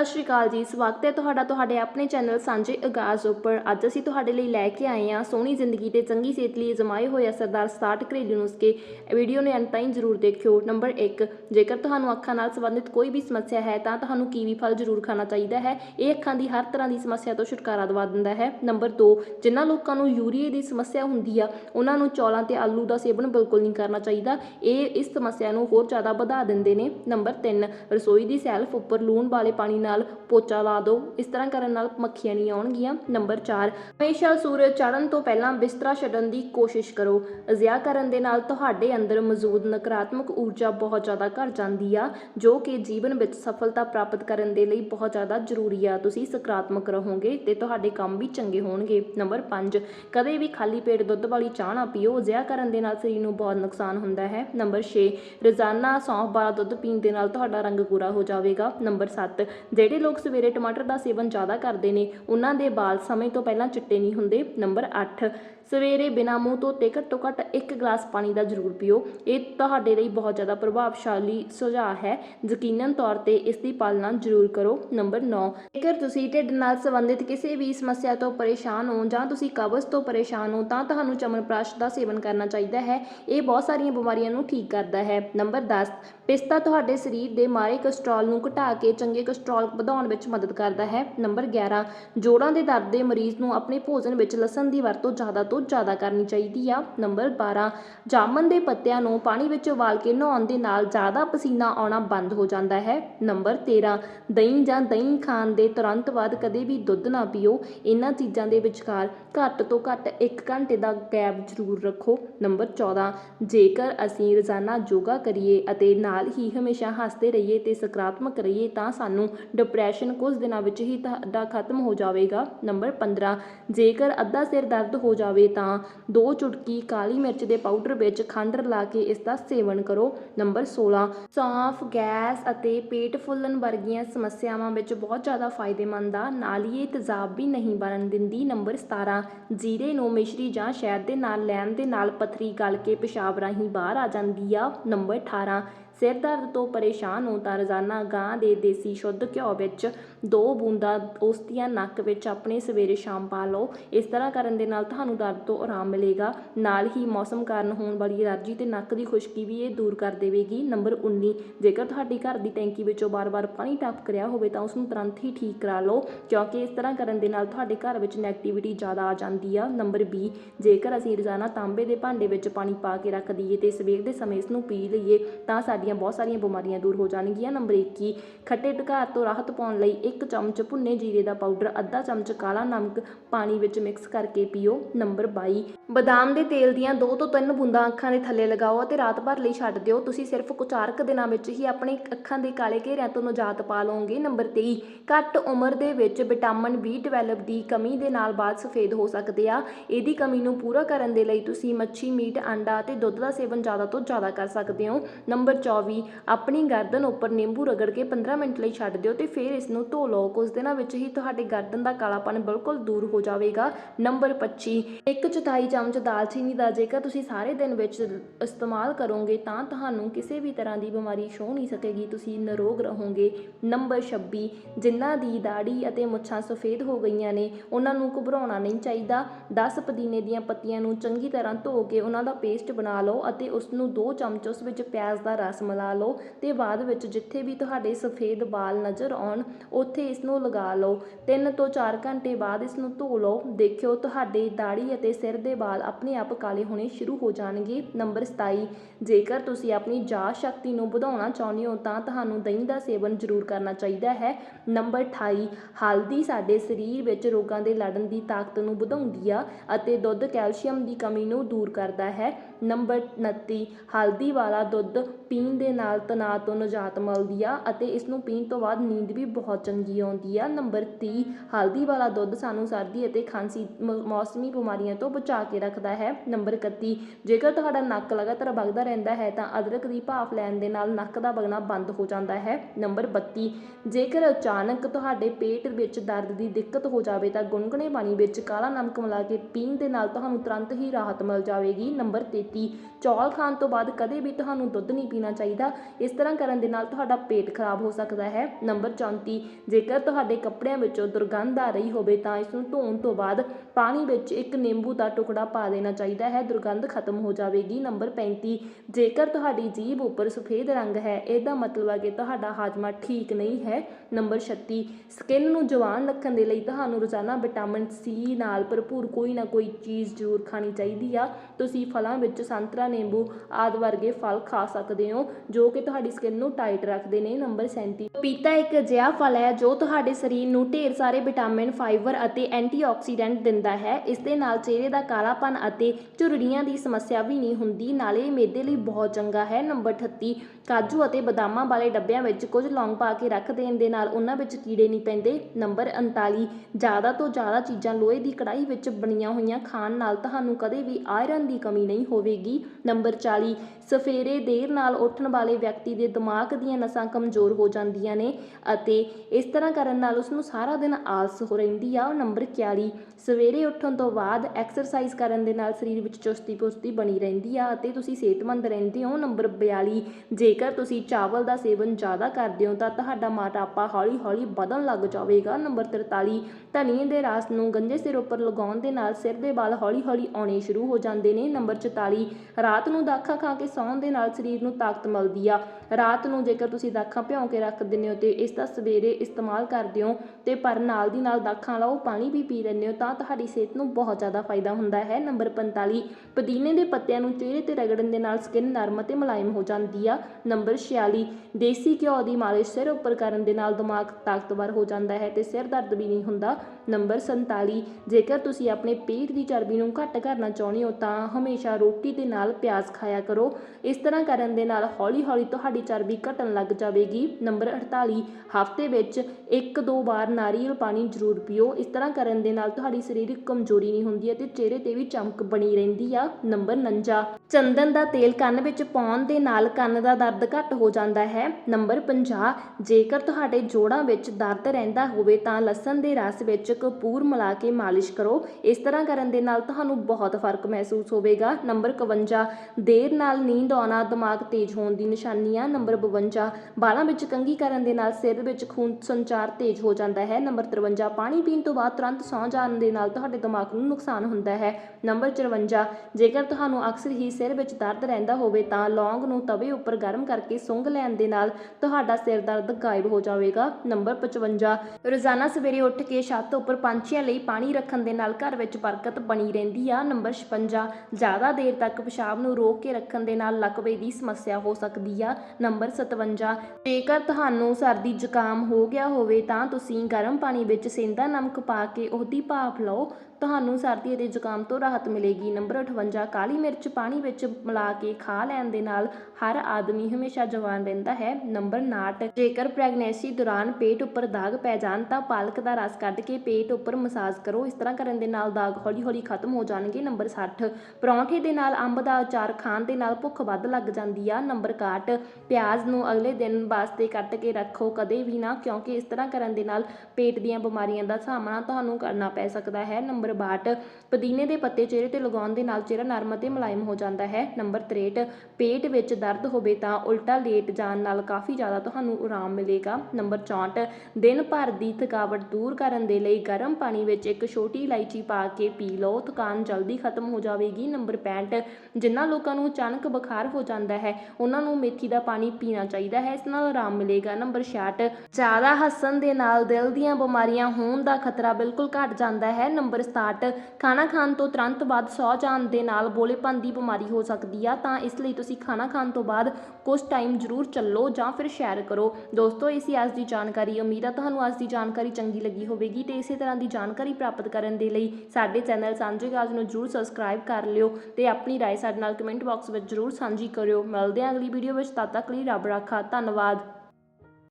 ਸਤਿ ਸ਼੍ਰੀ ਅਕਾਲ ਜੀ, ਸਵਾਗਤ ਹੈ ਤੁਹਾਡਾ, ਤੁਹਾਡੇ ਆਪਣੇ ਚੈਨਲ ਸਾਂਝੇ ਆਗਾਜ਼ ਉੱਪਰ। ਅੱਜ ਅਸੀਂ ਤੁਹਾਡੇ ਲਈ ਲੈ ਕੇ ਆਏ ਹਾਂ ਸੋਹਣੀ ਜ਼ਿੰਦਗੀ ਤੇ ਚੰਗੀ ਸਿਹਤ ਲਈ ਅਜ਼ਮਾਏ ਹੋਏ ਅਸਰਦਾਰ 67 ਘਰੇਲੂ ਨੁਸਖੇ। ਵੀਡੀਓ ਨੇ ਅੰਤ ਤਾਈਂ ਜ਼ਰੂਰ ਦੇਖਿਓ। ਨੰਬਰ 1 ਜੇਕਰ ਤੁਹਾਨੂੰ ਅੱਖਾਂ ਨਾਲ ਸੰਬੰਧਿਤ ਕੋਈ ਵੀ ਸਮੱਸਿਆ ਹੈ, ਤਾਂ ਤੁਹਾਨੂੰ ਕੀਵੀ ਫਲ ਜ਼ਰੂਰ ਖਾਣਾ ਚਾਹੀਦਾ ਹੈ। ਇਹ ਅੱਖਾਂ ਦੀ ਹਰ ਤਰ੍ਹਾਂ ਦੀ ਸਮੱਸਿਆ ਤੋਂ ਛੁਟਕਾਰਾ ਦਿਵਾ ਦਿੰਦਾ ਹੈ। ਨੰਬਰ 2 ਜਿਨ੍ਹਾਂ ਲੋਕਾਂ ਨੂੰ ਯੂਰੀਏ ਦੀ ਸਮੱਸਿਆ ਹੁੰਦੀ ਆ, ਉਹਨਾਂ ਨੂੰ ਚੌਲਾਂ ਤੇ ਆਲੂ ਦਾ ਸੇਵਨ ਬਿਲਕੁਲ ਨਹੀਂ ਕਰਨਾ ਚਾਹੀਦਾ। ਇਹ ਇਸ ਸਮੱਸਿਆ ਨੂੰ ਹੋਰ ਜ਼ਿਆਦਾ ਵਧਾ ਦਿੰਦੇ ਨੇ। ਨੰਬਰ 3 ਰਸੋਈ ਦੀ ਸੈਲਫ ਉੱਪਰ ਲੂਣ ਵਾਲੇ ਪਾਣੀ ਨਾਲ ਨਾਲ ਪੋਚਾ ਲਾ ਦਿਓ। ਇਸ ਤਰ੍ਹਾਂ ਕਰਨ ਨਾਲ ਮੱਖੀਆਂ ਨਹੀਂ ਆਉਣਗੀਆਂ। ਨੰਬਰ 4 ਹਮੇਸ਼ਾ ਸੂਰਜ ਚੜ੍ਹਨ ਤੋਂ ਪਹਿਲਾਂ ਬਿਸਤਰਾ ਛੱਡਣ ਦੀ ਕੋਸ਼ਿਸ਼ ਕਰੋ। ਅਜਿਹਾ ਕਰਨ ਦੇ ਨਾਲ ਤੁਹਾਡੇ ਅੰਦਰ ਮੌਜੂਦ ਨਕਾਰਾਤਮਕ ਊਰਜਾ ਬਹੁਤ ਜ਼ਿਆਦਾ ਘਟ ਜਾਂਦੀ ਆ, ਜੋ ਕਿ ਜੀਵਨ ਵਿੱਚ ਸਫਲਤਾ ਪ੍ਰਾਪਤ ਕਰਨ ਦੇ ਲਈ ਬਹੁਤ ਜ਼ਿਆਦਾ ਜ਼ਰੂਰੀ ਆ। ਤੁਸੀਂ ਸਕਾਰਾਤਮਕ ਰਹੋਗੇ ਤੇ ਤੁਹਾਡੇ ਕੰਮ ਵੀ ਚੰਗੇ ਹੋਣਗੇ। ਨੰਬਰ 5 ਕਦੇ ਵੀ ਖਾਲੀ ਪੇਟ ਦੁੱਧ ਵਾਲੀ ਚਾਹ ਨਾ ਪੀਓ। ਅਜਿਹਾ ਕਰਨ ਦੇ ਨਾਲ ਸਰੀਰ ਨੂੰ ਬਹੁਤ ਨੁਕਸਾਨ ਹੁੰਦਾ ਹੈ। ਨੰਬਰ 6 ਰੋਜ਼ਾਨਾ ਸੌਂਫ ਵਾਲਾ ਦੁੱਧ ਪੀਣ ਦੇ ਨਾਲ ਤੁਹਾਡਾ ਰੰਗ ਗੋਰਾ ਹੋ ਜਾਵੇਗਾ। ਨੰਬਰ 7 ਜਿਹੜੇ ਲੋਕ ਸਵੇਰੇ ਟਮਾਟਰ ਦਾ ਸੇਵਨ ਜ਼ਿਆਦਾ ਕਰਦੇ ਨੇ, ਉਹਨਾਂ ਦੇ ਵਾਲ ਸਮੇਂ ਤੋਂ ਪਹਿਲਾਂ ਚਿੱਟੇ ਨਹੀਂ ਹੁੰਦੇ। ਨੰਬਰ 8 ਸਵੇਰੇ ਬਿਨਾਂ ਮੂੰਹ ਧੋਤੇ ਘੱਟੋ ਘੱਟ ਇੱਕ ਗਲਾਸ ਪਾਣੀ ਦਾ ਜ਼ਰੂਰ ਪੀਓ। ਇਹ ਤੁਹਾਡੇ ਲਈ ਬਹੁਤ ਜ਼ਿਆਦਾ ਪ੍ਰਭਾਵਸ਼ਾਲੀ ਸੁਝਾਅ ਹੈ। ਯਕੀਨਨ ਤੌਰ ਤੇ ਇਸ ਦੀ ਪਾਲਣਾ ਜ਼ਰੂਰ ਕਰੋ। ਨੰਬਰ 9 ਜੇਕਰ ਤੁਸੀਂ ਢਿੱਡ ਨਾਲ ਸੰਬੰਧਿਤ ਕਿਸੇ ਵੀ ਸਮੱਸਿਆ ਤੋਂ ਪਰੇਸ਼ਾਨ ਹੋ ਜਾਂ ਤੁਸੀਂ ਕਬਜ਼ ਤੋਂ ਪਰੇਸ਼ਾਨ ਹੋ, ਤਾਂ ਤੁਹਾਨੂੰ ਚਮਨਪ੍ਰਾਸ਼ ਦਾ ਸੇਵਨ ਕਰਨਾ ਚਾਹੀਦਾ ਹੈ। ਇਹ ਬਹੁਤ ਸਾਰੀਆਂ ਬਿਮਾਰੀਆਂ ਨੂੰ ਠੀਕ ਕਰਦਾ ਹੈ। ਨੰਬਰ 10 ਪਿਸਤਾ ਤੁਹਾਡੇ ਸਰੀਰ ਦੇ ਮਾਰੇ ਕੋਲੇਸਟ੍ਰੋਲ ਨੂੰ ਘਟਾ ਕੇ ਚੰਗੇ ਕੋਲੇਸਟ੍ਰੋਲ ਵਧਾਉਣ ਵਿੱਚ ਮਦਦ ਕਰਦਾ ਹੈ। ਨੰਬਰ 11 ਜੋੜਾਂ ਦੇ ਦਰਦ ਦੇ ਮਰੀਜ਼ ਨੂੰ ਆਪਣੇ ਭੋਜਨ ਵਿੱਚ ਲਸਣ ਦੀ ਵਰਤੋਂ ਜ਼ਿਆਦਾ ਤੋਂ ਜ਼ਿਆਦਾ ਕਰਨੀ ਚਾਹੀਦੀ ਆ। ਨੰਬਰ 12 ਜਾਮਨ ਦੇ ਪੱਤਿਆਂ ਨੂੰ ਪਾਣੀ ਵਿੱਚ ਉਬਾਲ ਕੇ ਨਹਾਉਣ ਦੇ ਨਾਲ ਜ਼ਿਆਦਾ ਪਸੀਨਾ ਆਉਣਾ ਬੰਦ ਹੋ ਜਾਂਦਾ ਹੈ। ਨੰਬਰ 13 ਦਹੀਂ ਜਾਂ ਦਹੀਂ ਖਾਣ ਦੇ ਤੁਰੰਤ ਬਾਅਦ ਕਦੇ ਵੀ ਦੁੱਧ ਨਾ ਪੀਓ। ਇਹਨਾਂ ਚੀਜ਼ਾਂ ਦੇ ਵਿਚਕਾਰ ਘੱਟ ਤੋਂ ਘੱਟ 1 ਘੰਟੇ ਦਾ ਗੈਪ ਜ਼ਰੂਰ ਰੱਖੋ। ਨੰਬਰ 14 ਜੇਕਰ ਅਸੀਂ ਰੋਜ਼ਾਨਾ ਯੋਗਾ ਕਰੀਏ ਅਤੇ ਨਾਲ ਹੀ ਹਮੇਸ਼ਾ ਹੱਸਦੇ ਰਹੀਏ ਤੇ ਸਕਾਰਾਤਮਕ ਰਹੀਏ ਤਾਂ ਸਾਨੂੰ ਡਿਪਰੈਸ਼ਨ ਕੁਝ ਦਿਨਾਂ ਵਿੱਚ ਹੀ ਤੁਹਾਡਾ ਖਤਮ ਹੋ ਜਾਵੇਗਾ। ਨੰਬਰ 15 ਜੇਕਰ ਅੱਧਾ ਸਿਰ ਦਰਦ ਹੋ ਜਾਵੇ ਤਾਂ ਦੋ ਚੁਟਕੀ ਕਾਲੀ ਮਿਰਚ ਦੇ ਪਾਊਡਰ ਵਿੱਚ ਖੰਡ ਰਲਾ ਕੇ ਇਸ ਦਾ ਸੇਵਨ ਕਰੋ। ਨੰਬਰ 16 ਸੌਂਫ ਗੈਸ ਅਤੇ ਪੇਟ ਫੁੱਲਣ ਵਰਗੀਆਂ ਸਮੱਸਿਆਵਾਂ ਵਿੱਚ ਬਹੁਤ ਜ਼ਿਆਦਾ ਫਾਇਦੇਮੰਦ ਆ ਨਾਲ ਹੀ ਇਹ ਤੇਜ਼ਾਬ ਵੀ ਨਹੀਂ ਬਣਨ ਦਿੰਦੀ। ਨੰਬਰ 17 ਜੀਰੇ ਨੂੰ ਮਿਸ਼ਰੀ ਜਾਂ ਸ਼ਹਿਦ ਦੇ ਨਾਲ ਲੈਣ ਦੇ ਨਾਲ ਪਥਰੀ ਗਲ ਕੇ ਪਿਸ਼ਾਬ ਰਾਹੀਂ ਬਾਹਰ ਆ ਜਾਂਦੀ ਆ। ਨੰਬਰ 18 ਸਿਰ ਦਰਦ ਤੋਂ ਪਰੇਸ਼ਾਨ ਹੋ ਤਾਂ ਰੋਜ਼ਾਨਾ ਗਾਂ ਦੇ ਦੇਸੀ ਸ਼ੁੱਧ ਘਿਓ ਵਿੱਚ ਦੋ ਬੂੰਦਾਂ ਉਸ ਦੀਆਂ ਨੱਕ ਵਿੱਚ ਆਪਣੇ ਸਵੇਰੇ ਸ਼ਾਮ ਪਾ ਲਓ। ਇਸ ਤਰ੍ਹਾਂ ਕਰਨ ਦੇ ਨਾਲ ਤੁਹਾਨੂੰ ਦਰਦ ਤੋਂ ਆਰਾਮ ਮਿਲੇਗਾ। ਨਾਲ ਹੀ ਮੌਸਮ ਕਾਰਨ ਹੋਣ ਵਾਲੀ ਐਲਰਜੀ ਤੇ ਨੱਕ ਦੀ ਖੁਸ਼ਕੀ ਵੀ ਇਹ ਦੂਰ ਕਰ ਦੇਵੇਗੀ। ਨੰਬਰ 19 ਜੇਕਰ ਤੁਹਾਡੀ ਘਰ ਦੀ ਟੈਂਕੀ ਵਿੱਚੋਂ ਬਾਰ-ਬਾਰ ਪਾਣੀ ਟਪਕ ਰਿਹਾ ਹੋਵੇ ਤਾਂ ਉਸ ਨੂੰ ਤੁਰੰਤ ਹੀ ਠੀਕ ਕਰਾ ਲਓ, ਕਿਉਂਕਿ ਇਸ ਤਰ੍ਹਾਂ ਕਰਨ ਦੇ ਨਾਲ ਤੁਹਾਡੇ ਘਰ ਵਿੱਚ ਨੈਗੇਟਿਵਿਟੀ ਜ਼ਿਆਦਾ ਆ ਜਾਂਦੀ ਆ। ਨੰਬਰ 20 ਜੇਕਰ ਅਸੀਂ ਰੋਜ਼ਾਨਾ ਤਾਂਬੇ ਦੇ ਭਾਂਡੇ ਵਿੱਚ ਪਾਣੀ ਪਾ ਕੇ ਰੱਖ ਦਈਏ ਤੇ ਸਵੇਰ ਦੇ ਸਮੇਂ ਇਸ ਨੂੰ ਪੀ ਲਈਏ ਤਾਂ ਸਾਡੀ ਸਾਡੀਆਂ ਬਹੁਤ ਸਾਰੀਆਂ ਬਿਮਾਰੀਆਂ ਦੂਰ ਹੋ ਜਾਣਗੀਆਂ। ਨੰਬਰ 21 ਖੱਟੇ ਢਕਾਰ ਤੋਂ ਰਾਹਤ ਪਾਉਣ ਲਈ ਇੱਕ ਚਮਚ ਭੁੰਨੇ ਜੀਰੇ ਦਾ ਪਾਊਡਰ, ਅੱਧਾ ਚਮਚ ਕਾਲਾ ਨਮਕ ਪਾਣੀ ਵਿੱਚ ਮਿਕਸ ਕਰਕੇ ਪੀਓ। ਨੰਬਰ 22 ਬਦਾਮ ਦੇ ਤੇਲ ਦੀਆਂ 2 ਤੋਂ 3 ਬੂੰਦਾਂ ਅੱਖਾਂ ਦੇ ਥੱਲੇ ਲਗਾਓ ਅਤੇ ਰਾਤ ਭਰ ਲਈ ਛੱਡ ਦਿਓ। ਤੁਸੀਂ ਸਿਰਫ ਕੁਝ ਕੁ ਦਿਨਾਂ ਵਿੱਚ ਹੀ ਆਪਣੇ ਅੱਖਾਂ ਦੇ ਕਾਲੇ ਘੇਰਿਆਂ ਤੋਂ ਨਿਜਾਤ ਪਾ ਲਓਗੇ। ਨੰਬਰ 23 ਘੱਟ ਉਮਰ ਦੇ ਵਿੱਚ ਵਿਟਾਮਿਨ B12 ਦੀ ਕਮੀ ਦੇ ਨਾਲ ਬਾਅਦ ਸਫੇਦ ਹੋ ਸਕਦੇ ਆ। ਇਹਦੀ ਕਮੀ ਨੂੰ ਪੂਰਾ ਕਰਨ ਦੇ ਲਈ ਤੁਸੀਂ ਮੱਛੀ, ਮੀਟ, ਅੰਡਾ ਅਤੇ ਦੁੱਧ ਦਾ ਸੇਵਨ ਜ਼ਿਆਦਾ ਤੋਂ ਜ਼ਿਆਦਾ ਕਰ ਸਕਦੇ ਹੋ। ਨੰਬਰ 24 ਆਪਣੀ ਗਰਦਨ ਉੱਪਰ ਨਿੰਬੂ ਰਗੜ ਕੇ 15 ਮਿੰਟ ਲਈ ਛੱਡ ਦਿਓ ਤੇ ਫਿਰ ਇਸ ਨੂੰ ਧੋ ਲਓ। ਕੁਝ ਦਿਨਾਂ ਵਿੱਚ ਹੀ ਤੁਹਾਡੇ ਗਰਦਨ ਦਾ ਕਾਲਾਪਨ ਬਿਲਕੁਲ ਦੂਰ ਹੋ ਜਾਵੇਗਾ। ਨੰਬਰ 25 ਇੱਕ ਚੌਥਾਈ ਚਮਚ ਦਾਲਚੀਨੀ ਦਾ ਜੇਕਰ ਤੁਸੀਂ ਸਾਰੇ ਦਿਨ ਵਿੱਚ ਇਸਤੇਮਾਲ ਕਰੋਗੇ ਤਾਂ ਤੁਹਾਨੂੰ ਕਿਸੇ ਵੀ ਤਰ੍ਹਾਂ ਦੀ ਬਿਮਾਰੀ ਛੋ ਨਹੀਂ ਸਕੇਗੀ, ਤੁਸੀਂ ਨਿਰੋਗ ਰਹੋਗੇ। ਨੰਬਰ 26 ਜਿਨ੍ਹਾਂ ਦੀ ਦਾੜੀ ਅਤੇ ਮੁੱਛਾਂ ਸਫੇਦ ਹੋ ਗਈਆਂ ਨੇ, ਉਹਨਾਂ ਨੂੰ ਘਬਰਾਉਣਾ ਨਹੀਂ ਚਾਹੀਦਾ। 10 ਪੁਦੀਨੇ ਦੀਆਂ ਪੱਤੀਆਂ ਨੂੰ ਚੰਗੀ ਤਰ੍ਹਾਂ ਧੋ ਕੇ ਉਹਨਾਂ ਦਾ ਪੇਸਟ ਬਣਾ ਲਓ ਅਤੇ ਉਸ ਨੂੰ 2 ਚਮਚ ਉਸ ਵਿੱਚ ਪਿਆਜ਼ ਦਾ ਰਸ ਮਿਲਾ ਲਓ ਤੇ ਬਾਅਦ ਵਿੱਚ ਜਿੱਥੇ ਵੀ ਤੁਹਾਡੇ ਸਫੇਦ ਵਾਲ ਨਜ਼ਰ ਆਉਣ, ਉੱਥੇ ਇਸ ਨੂੰ ਲਗਾ ਲਓ। 3 ਤੋਂ 4 ਘੰਟੇ ਬਾਅਦ ਇਸ ਨੂੰ ਧੋ ਲਓ। ਦੇਖਿਓ ਤੁਹਾਡੇ ਦਾੜੀ ਅਤੇ ਸਿਰ ਦੇ ਵਾਲ ਆਪਣੇ ਆਪ ਕਾਲੇ ਹੋਣੇ ਸ਼ੁਰੂ ਹੋ ਜਾਣਗੇ। ਨੰਬਰ 27 ਜੇਕਰ ਤੁਸੀਂ ਆਪਣੀ ਜਾ ਸ਼ਕਤੀ ਨੂੰ ਵਧਾਉਣਾ ਚਾਹੁੰਦੇ ਹੋ ਤਾਂ ਤੁਹਾਨੂੰ ਦਹੀਂ ਦਾ ਸੇਵਨ ਜ਼ਰੂਰ ਕਰਨਾ ਚਾਹੀਦਾ ਹੈ। ਨੰਬਰ 28 ਹਲਦੀ ਸਾਡੇ ਸਰੀਰ ਵਿੱਚ ਰੋਗਾਂ ਦੇ ਲੜਨ ਦੀ ਤਾਕਤ ਨੂੰ ਵਧਾਉਂਦੀ ਆ ਅਤੇ ਦੁੱਧ ਕੈਲਸ਼ੀਅਮ ਦੀ ਕਮੀ ਨੂੰ ਦੂਰ ਕਰਦਾ ਹੈ। ਨੰਬਰ 29 ਹਲਦੀ ਵਾਲਾ ਦੁੱਧ ਪੀਣ ਦੇ ਨਾਲ ਤਣਾਅ ਤੋਂ ਨਿਜਾਤ ਮਿਲਦੀ ਆ ਅਤੇ ਇਸ ਨੂੰ ਪੀਣ ਤੋਂ ਬਾਅਦ ਨੀਂਦ ਵੀ ਬਹੁਤ ਚੰਗੀ ਆਉਂਦੀ ਆ। ਨੰਬਰ ਤੀਹ, ਹਲਦੀ ਵਾਲਾ ਦੁੱਧ ਸਾਨੂੰ ਸਰਦੀ ਅਤੇ ਖਾਂਸੀ, ਮ- ਮੌਸਮੀ ਬਿਮਾਰੀਆਂ ਤੋਂ ਬਚਾ ਕੇ ਰੱਖਦਾ ਹੈ। ਨੰਬਰ 31 ਜੇਕਰ ਤੁਹਾਡਾ ਨੱਕ ਲਗਾਤਾਰ ਵਗਦਾ ਰਹਿੰਦਾ ਹੈ ਤਾਂ ਅਦਰਕ ਦੀ ਭਾਫ਼ ਲੈਣ ਦੇ ਨਾਲ ਨੱਕ ਦਾ ਵਗਣਾ ਬੰਦ ਹੋ ਜਾਂਦਾ ਹੈ। ਨੰਬਰ 32 ਜੇਕਰ ਅਚਾਨਕ ਤੁਹਾਡੇ ਪੇਟ ਵਿੱਚ ਦਰਦ ਦੀ ਦਿੱਕਤ ਹੋ ਜਾਵੇ ਤਾਂ ਗੁਨਗੁਨੇ ਪਾਣੀ ਵਿੱਚ ਕਾਲਾ ਨਮਕ ਮਿਲਾ ਕੇ ਪੀਣ ਦੇ ਨਾਲ ਤੁਹਾਨੂੰ ਤੁਰੰਤ ਹੀ ਰਾਹਤ ਮਿਲ ਜਾਵੇਗੀ। ਨੰਬਰ 33 33 ਚੌਲ ਖਾਣ ਤੋਂ ਬਾਅਦ ਕਦੇ ਵੀ ਤੁਹਾਨੂੰ ਦੁੱਧ ਨਹੀਂ ਪੀਣਾ ਚਾਹੀਦਾ। ਇਸ ਤਰ੍ਹਾਂ ਕਰਨ ਦੇ ਨਾਲ ਤੁਹਾਡਾ ਪੇਟ ਖਰਾਬ ਹੋ ਸਕਦਾ ਹੈ। ਨੰਬਰ 34 ਜੇਕਰ ਤੁਹਾਡੇ ਕੱਪੜਿਆਂ ਵਿੱਚੋਂ ਦੁਰਗੰਧ ਆ ਰਹੀ ਹੋਵੇ ਤਾਂ ਇਸ ਨੂੰ ਧੋਣ ਤੋਂ ਬਾਅਦ ਪਾਣੀ ਵਿੱਚ ਇੱਕ ਨਿੰਬੂ ਦਾ ਟੁਕੜਾ ਪਾ ਦੇਣਾ ਚਾਹੀਦਾ ਹੈ। ਦੁਰਗੰਧ ਖਤਮ ਹੋ ਜਾਵੇਗੀ। ਨੰਬਰ 35 ਜੇਕਰ ਤੁਹਾਡੀ ਜੀਭ ਉੱਪਰ ਸਫੇਦ ਰੰਗ ਹੈ, ਇਹਦਾ ਮਤਲਬ ਹੈ ਕਿ ਤੁਹਾਡਾ ਹਾਜ਼ਮਾ ਠੀਕ ਨਹੀਂ ਹੈ। ਨੰਬਰ 36 ਸਕਿਨ ਨੂੰ ਜਵਾਨ ਰੱਖਣ ਦੇ ਲਈ ਤੁਹਾਨੂੰ ਰੋਜ਼ਾਨਾ ਵਿਟਾਮਿਨ ਸੀ ਨਾਲ ਭਰਪੂਰ ਕੋਈ ਨਾ ਕੋਈ ਚੀਜ਼ ਜ਼ਰੂਰ ਖਾਣੀ ਚਾਹੀਦੀ ਆ। ਤੁਸੀਂ ਫਲਾਂ ਵਿੱਚ ਸੰਤਰਾ, ਨਿੰਬੂ ਆਦਿ ਵਰਗੇ ਫਲ ਖਾ ਸਕਦੇ ਹੋ, ਜੋ ਕਿ ਤੁਹਾਡੀ ਸਕਿਨ ਨੂੰ ਟਾਈਟ ਰੱਖਦੇ ਨੇ। ਨੰਬਰ 37 ਪਪੀਤਾ ਇੱਕ ਅਜਿਹਾ ਫਲ ਹੈ ਜੋ ਤੁਹਾਡੇ ਸਰੀਰ ਨੂੰ ਢੇਰ ਸਾਰੇ ਵਿਟਾਮਿਨ ਫਾਈਬਰ ਅਤੇ ਐਂਟੀਆਕਸੀਡੈਂਟ ਦਿੰਦਾ ਹੈ। ਇਸ ਦੇ ਨਾਲ ਚਿਹਰੇ ਦਾ ਕਾਲਾਪਨ ਅਤੇ ਝੁਰੜੀਆਂ ਦੀ ਸਮੱਸਿਆ ਵੀ ਨਹੀਂ ਹੁੰਦੀ। ਨਾਲੇ ਇਹ ਮੇਦੇ ਲਈ ਬਹੁਤ ਚੰਗਾ ਹੈ। ਨੰਬਰ 38 ਕਾਜੂ ਅਤੇ ਬਦਾਮਾਂ ਵਾਲੇ ਡੱਬਿਆਂ ਵਿੱਚ ਕੁਝ ਲੌਂਗ ਪਾ ਕੇ ਰੱਖ ਦੇਣ ਦੇ ਨਾਲ ਉਹਨਾਂ ਵਿੱਚ ਕੀੜੇ ਨਹੀਂ ਪੈਂਦੇ। ਨੰਬਰ 39 ਜ਼ਿਆਦਾ ਤੋਂ ਜ਼ਿਆਦਾ ਚੀਜ਼ਾਂ ਲੋਹੇ ਦੀ ਕੜਾਈ ਵਿੱਚ ਬਣੀਆਂ ਹੋਈਆਂ ਖਾਣ ਨਾਲ ਤੁਹਾਨੂੰ ਕਦੇ ਵੀ ਆਇਰਨ ਦੀ ਕਮੀ ਨਹੀਂ ਹੋਵੇ ਹੋਵੇਗੀ। ਨੰਬਰ 40 ਸਫੇਰੇ ਦੇਰ ਨਾਲ ਉੱਠਣ ਵਾਲੇ ਵਿਅਕਤੀ ਦੇ ਦਿਮਾਗ ਦੀਆਂ ਨਸਾਂ ਕਮਜ਼ੋਰ ਹੋ ਜਾਂਦੀਆਂ ਨੇ ਅਤੇ ਇਸ ਤਰ੍ਹਾਂ ਕਰਨ ਨਾਲ ਉਸ ਨੂੰ ਸਾਰਾ ਦਿਨ ਆਲਸ ਹੋ ਰਹਿੰਦੀ ਆ। ਨੰਬਰ 41 ਸਵੇਰੇ ਉੱਠਣ ਤੋਂ ਬਾਅਦ ਐਕਸਰਸਾਈਜ਼ ਕਰਨ ਦੇ ਨਾਲ ਸਰੀਰ ਵਿੱਚ ਚੁਸਤੀ ਪੁਸਤੀ ਬਣੀ ਰਹਿੰਦੀ ਆ ਅਤੇ ਤੁਸੀਂ ਸਿਹਤਮੰਦ ਰਹਿੰਦੇ ਹੋ। ਨੰਬਰ 42 ਜੇਕਰ ਤੁਸੀਂ ਚਾਵਲ ਦਾ ਸੇਵਨ ਜ਼ਿਆਦਾ ਕਰਦੇ ਹੋ ਤਾਂ ਤੁਹਾਡਾ ਮੋਟਾਪਾ ਹੌਲੀ-ਹੌਲੀ ਵਧਣ ਲੱਗ ਜਾਵੇਗਾ। ਨੰਬਰ 43 ਧਨੀਏ ਦੇ ਰਸ ਨੂੰ ਗੰਜੇ ਸਿਰ ਉੱਪਰ ਲਗਾਉਣ ਦੇ ਨਾਲ ਸਿਰ ਦੇ ਵਾਲ ਹੌਲੀ-ਹੌਲੀ ਆਉਣੇ ਸ਼ੁਰੂ ਹੋ ਜਾਂਦੇ ਨੇ। ਨੰਬਰ 44 ਰਾਤ ਨੂੰ ਦਾਖਾ ਖਾ ਕੇ ਸੌਣ ਦੇ ਨਾਲ ਸਰੀਰ ਨੂੰ ਤਾਕਤ ਮਿਲਦੀ ਆ। ਰਾਤ ਨੂੰ ਜੇਕਰ ਤੁਸੀਂ ਦਾਖਾਂ ਭਿਉਂ ਕੇ ਰੱਖ ਦਿੰਦੇ ਹੋ ਤੇ ਇਸ ਦਾ ਸਵੇਰੇ ਇਸਤੇਮਾਲ ਕਰਦੇ ਹੋ ਤੇ ਪਰ ਨਾਲ ਦੀ ਨਾਲ ਦਾਖਾਂ ਲਾਓ, ਪਾਣੀ ਵੀ ਪੀ ਲੈਂਦੇ ਹੋ ਤਾਂ ਤੁਹਾਡੀ ਸਿਹਤ ਨੂੰ ਬਹੁਤ ਜ਼ਿਆਦਾ ਫਾਇਦਾ ਹੁੰਦਾ ਹੈ। ਨੰਬਰ 45 ਪੁਦੀਨੇ ਦੇ ਪੱਤਿਆਂ ਨੂੰ ਚਿਹਰੇ ਤੇ ਰਗੜਨ ਦੇ ਨਾਲ ਸਕਿਨ ਨਰਮ ਅਤੇ ਮੁਲਾਇਮ ਹੋ ਜਾਂਦੀ ਆ। ਨੰਬਰ 46 ਦੇਸੀ ਘਿਓ ਦੀ ਮਾਲਿਸ਼ ਸਿਰ ਉੱਪਰ ਕਰਨ ਦੇ ਨਾਲ ਦਿਮਾਗ ਤਾਕਤਵਰ ਹੋ ਜਾਂਦਾ ਹੈ ਤੇ ਸਿਰ ਦਰਦ ਵੀ ਨਹੀਂ ਹੁੰਦਾ। ਨੰਬਰ 47 ਜੇਕਰ ਤੁਸੀਂ ਆਪਣੇ ਪੇਟ ਦੀ ਚਰਬੀ ਨੂੰ ਘੱਟ ਕਰਨਾ ਚਾਹੁੰਦੇ ਹੋ ਤਾਂ ਹਮੇਸ਼ਾ ਰੋਟੀ ਰੋਟੀ ਦੇ ਨਾਲ ਪਿਆਜ਼ ਖਾਇਆ ਕਰੋ। ਇਸ ਤਰ੍ਹਾਂ ਕਰਨ ਦੇ ਨਾਲ ਹੌਲੀ-ਹੌਲੀ ਤੁਹਾਡੀ ਚਰਬੀ ਘਟਣ ਲੱਗ ਜਾਵੇਗੀ। ਨੰਬਰ 48 ਹਫ਼ਤੇ ਵਿੱਚ ਇੱਕ ਦੋ ਵਾਰ ਨਾਰੀਅਲ ਪਾਣੀ ਜ਼ਰੂਰ ਪੀਓ। ਇਸ ਤਰ੍ਹਾਂ ਕਰਨ ਦੇ ਨਾਲ ਤੁਹਾਡੀ ਸਰੀਰਕ ਕਮਜ਼ੋਰੀ ਨਹੀਂ ਹੁੰਦੀ ਅਤੇ ਚਿਹਰੇ ਤੇ ਵੀ ਚਮਕ ਬਣੀ ਰਹਿੰਦੀ ਆ। ਨੰਬਰ 49 ਚੰਦਨ ਦਾ ਤੇਲ ਕੰਨ ਵਿੱਚ ਪਾਉਣ ਦੇ ਨਾਲ ਕੰਨ ਦਾ ਦਰਦ ਘੱਟ ਹੋ ਜਾਂਦਾ ਹੈ। ਨੰਬਰ 50 ਜੇਕਰ ਤੁਹਾਡੇ ਜੋੜਾਂ ਵਿੱਚ ਦਰਦ ਰਹਿੰਦਾ ਹੋਵੇ ਤਾਂ ਲਸਣ ਦੇ ਰਸ ਵਿੱਚ ਕਪੂਰ ਮਿਲਾ ਕੇ ਮਾਲਿਸ਼ ਕਰੋ। ਇਸ ਤਰ੍ਹਾਂ ਕਰਨ ਦੇ ਨਾਲ ਤੁਹਾਨੂੰ ਬਹੁਤ ਫ਼ਰਕ ਮਹਿਸੂਸ ਹੋਵੇਗਾ। ਨੰਬਰ 51 ਦੇਰ ਨਾਲ ਨੀਂਦ ਆਉਣਾ, ਦਿਮਾਗ ਤੇਜ਼ ਹੋਣ ਦੀ ਨਿਸ਼ਾਨੀ ਨੰਬਰ 52 ਬਾਲਾਂ ਵਿੱਚ ਕੰਘੀ ਕਰਨ ਦੇ ਨਾਲ ਸਿਰ ਵਿੱਚ ਖੂਨ ਸੰਚਾਰ ਤੇਜ਼ ਹੋ ਜਾਂਦਾ ਹੈ। ਨੰਬਰ 53 ਪਾਣੀ ਪੀਣ ਤੋਂ ਬਾਅਦ ਤੁਰੰਤ ਸੌਂ ਜਾਣ ਦੇ ਨਾਲ ਤੁਹਾਡੇ ਦਿਮਾਗ ਨੂੰ ਨੁਕਸਾਨ ਹੁੰਦਾ ਹੈ। ਨੰਬਰ 54 ਜੇਕਰ ਤੁਹਾਨੂੰ ਅਕਸਰ ਹੀ ਸਿਰ ਵਿੱਚ ਦਰਦ ਰਹਿੰਦਾ ਹੋਵੇ ਤਾਂ ਲੌਂਗ ਨੂੰ ਤਵੇ ਉੱਪਰ ਗਰਮ ਕਰਕੇ ਸੁੰਘ ਲੈਣ ਦੇ ਨਾਲ ਤੁਹਾਡਾ ਸਿਰ ਦਰਦ ਗਾਇਬ ਹੋ ਜਾਵੇਗਾ। ਨੰਬਰ 55 ਰੋਜ਼ਾਨਾ ਸਵੇਰੇ ਉੱਠ ਕੇ ਛੱਤ ਉੱਪਰ ਪੰਛੀਆਂ ਲਈ ਪਾਣੀ ਰੱਖਣ ਦੇ ਨਾਲ ਘਰ ਵਿੱਚ ਬਰਕਤ ਬਣੀ ਰਹਿੰਦੀ ਆ। ਨੰਬਰ 56 ਜ਼ਿਆਦਾ ਦੇਰ ਤੱਕ ਪਿਸ਼ਾਬ ਨੂੰ ਰੋਕ ਕੇ ਰੱਖਣ ਦੇ ਨਾਲ ਲਕਵੇ ਦੀ ਸਮੱਸਿਆ ਹੋ ਸਕਦੀ ਆ। ਨੰਬਰ 57 ਜੇਕਰ ਤੁਹਾਨੂੰ ਸਰਦੀ ਜ਼ੁਕਾਮ ਹੋ ਗਿਆ ਹੋਵੇ ਤਾਂ ਤੁਸੀਂ ਗਰਮ ਪਾਣੀ ਵਿੱਚ ਸੇਂਦਾ ਨਮਕ ਪਾ ਕੇ ਉਹਦੀ ਭਾਫ਼ ਲਓ। ਤੁਹਾਨੂੰ ਸਰਦੀ ਅਤੇ ਜ਼ੁਕਾਮ ਤੋਂ ਰਾਹਤ ਮਿਲੇਗੀ। ਨੰਬਰ 58 ਕਾਲੀ ਮਿਰਚ ਪਾਣੀ ਵਿੱਚ ਮਿਲਾ ਕੇ ਖਾ ਲੈਣ ਦੇ ਨਾਲ ਹਰ ਆਦਮੀ ਹਮੇਸ਼ਾ ਜਵਾਨ ਰਹਿੰਦਾ ਹੈ। ਨੰਬਰ 59 ਜੇਕਰ ਪ੍ਰੈਗਨੈਂਸੀ ਦੌਰਾਨ ਪੇਟ ਉੱਪਰ ਦਾਗ ਪੈ ਜਾਣ ਤਾਂ ਪਾਲਕ ਦਾ ਰਸ ਕੱਢ ਕੇ ਪੇਟ ਉੱਪਰ ਮਸਾਜ ਕਰੋ। ਇਸ ਤਰ੍ਹਾਂ ਕਰਨ ਦੇ ਨਾਲ ਦਾਗ ਹੌਲੀ-ਹੌਲੀ ਖਤਮ ਹੋ ਜਾਣਗੇ। ਨੰਬਰ 60 ਪਰੌਂਠੇ ਦੇ ਨਾਲ ਅੰਬ ਦਾ ਅਚਾਰ ਖਾਣ ਦੇ ਨਾਲ ਭੁੱਖ ਵੱਧ ਲੱਗ ਜਾਂਦੀ ਆ। ਨੰਬਰ 61 ਪਿਆਜ਼ ਨੂੰ ਅਗਲੇ ਦਿਨ ਵਾਸਤੇ ਕੱਟ ਕੇ ਰੱਖੋ। ਕਦੇ ਵੀ ਨਾ, ਕਿਉਂਕਿ ਇਸ ਤਰ੍ਹਾਂ ਕਰਨ ਦੇ ਨਾਲ ਪੇਟ ਦੀਆਂ ਬਿਮਾਰੀਆਂ ਦਾ ਸਾਹਮਣਾ ਤੁਹਾਨੂੰ ਕਰਨਾ ਪੈ ਸਕਦਾ ਹੈ। ਨੰਬਰ 62 ਪੁਦੀਨੇ ਦੇ ਪੱਤੇ ਚਿਹਰੇ ਤੇ ਲਗਾਉਣ ਦੇ ਨਾਲ ਚਿਹਰਾ ਨਰਮ ਅਤੇ ਮੁਲਾਇਮ ਹੋ ਜਾਂਦਾ ਹੈ। ਨੰਬਰ 63 ਪੇਟ ਵਿੱਚ ਦਰਦ ਹੋਵੇ ਤਾਂ ਉਲਟਾ ਲੇਟ ਜਾਣ ਨਾਲ ਕਾਫੀ ਜ਼ਿਆਦਾ ਤੁਹਾਨੂੰ ਆਰਾਮ ਮਿਲੇਗਾ। ਨੰਬਰ 64 ਦਿਨ ਭਰ ਦੀ ਥਕਾਵਟ ਦੂਰ ਕਰਨ ਦੇ ਲਈ ਗਰਮ ਪਾਣੀ ਵਿੱਚ ਇੱਕ ਛੋਟੀ ਇਲਾਇਚੀ ਪਾ ਕੇ ਪੀ ਲਓ। ਥਕਾਨ ਜਲਦੀ ਖਤਮ ਹੋ ਜਾਵੇਗੀ। ਨੰਬਰ 65 ਜਿਨ੍ਹਾਂ ਲੋਕਾਂ ਨੂੰ ਅਚਾਨਕ ਬੁਖਾਰ ਹੋ ਜਾਂਦਾ ਹੈ, ਉਹਨਾਂ ਨੂੰ ਮੇਥੀ ਦਾ ਪਾਣੀ ਪੀਣਾ ਚਾਹੀਦਾ ਹੈ, ਇਸ ਨਾਲ ਆਰਾਮ ਮਿਲੇਗਾ। ਨੰਬਰ 66 ਜ਼ਿਆਦਾ ਹੱਸਣ ਦੇ ਨਾਲ ਦਿਲ ਦੀਆਂ ਬਿਮਾਰੀਆਂ ਹੋਣ ਦਾ ਖਤਰਾ ਬਿਲਕੁਲ ਘਟ ਜਾਂਦਾ ਹੈ। ਨੰਬਰ 67 ਖਾਣਾ ਖਾਣ ਤੋਂ ਤੁਰੰਤ ਬਾਅਦ ਸੌ ਜਾਣ ਦੇ ਨਾਲ ਬੋਲੇਪਨ ਦੀ ਬਿਮਾਰੀ ਹੋ ਸਕਦੀ ਆ, ਤਾਂ ਇਸ ਲਈ ਤੁਸੀਂ ਖਾਣਾ ਖਾਣ ਤੋਂ ਬਾਅਦ ਕੁਝ ਟਾਈਮ ਜ਼ਰੂਰ ਚੱਲੋ ਜਾਂ ਫਿਰ ਸ਼ੈਰ ਕਰੋ। ਦੋਸਤੋ ਇਹ ਸੀ ਅੱਜ ਦੀ ਜਾਣਕਾਰੀ, ਉਮੀਦ ਆ ਤੁਹਾਨੂੰ ਅੱਜ ਦੀ ਜਾਣਕਾਰੀ ਚੰਗੀ ਲੱਗੀ ਹੋਵੇਗੀ ਤੇ ਇਸੇ ਤਰ੍ਹਾਂ ਦੀ ਜਾਣਕਾਰੀ ਪ੍ਰਾਪਤ ਕਰਨ ਦੇ ਲਈ ਸਾਡੇ ਚੈਨਲ ਸਾਂਝੇ ਗਾਜ ਨੂੰ ਜ਼ਰੂਰ ਸਬਸਕ੍ਰਾਈਬ ਕਰ ਲਿਓ ਤੇ ਆਪਣੇ ਰਾਏ ਸਾਡੇ ਨਾਲ ਕਮੈਂਟ ਬਾਕਸ ਵਿੱਚ ਜ਼ਰੂਰ ਸਾਂਝੀ ਕਰਿਓ। ਮਿਲਦੇ ਹਾਂ ਅਗਲੀ ਵੀਡੀਓ ਵਿੱਚ। ਤਦ ਤੱਕ ਲਈ ਰੱਬ ਰਾਖਾ। ਧੰਨਵਾਦ।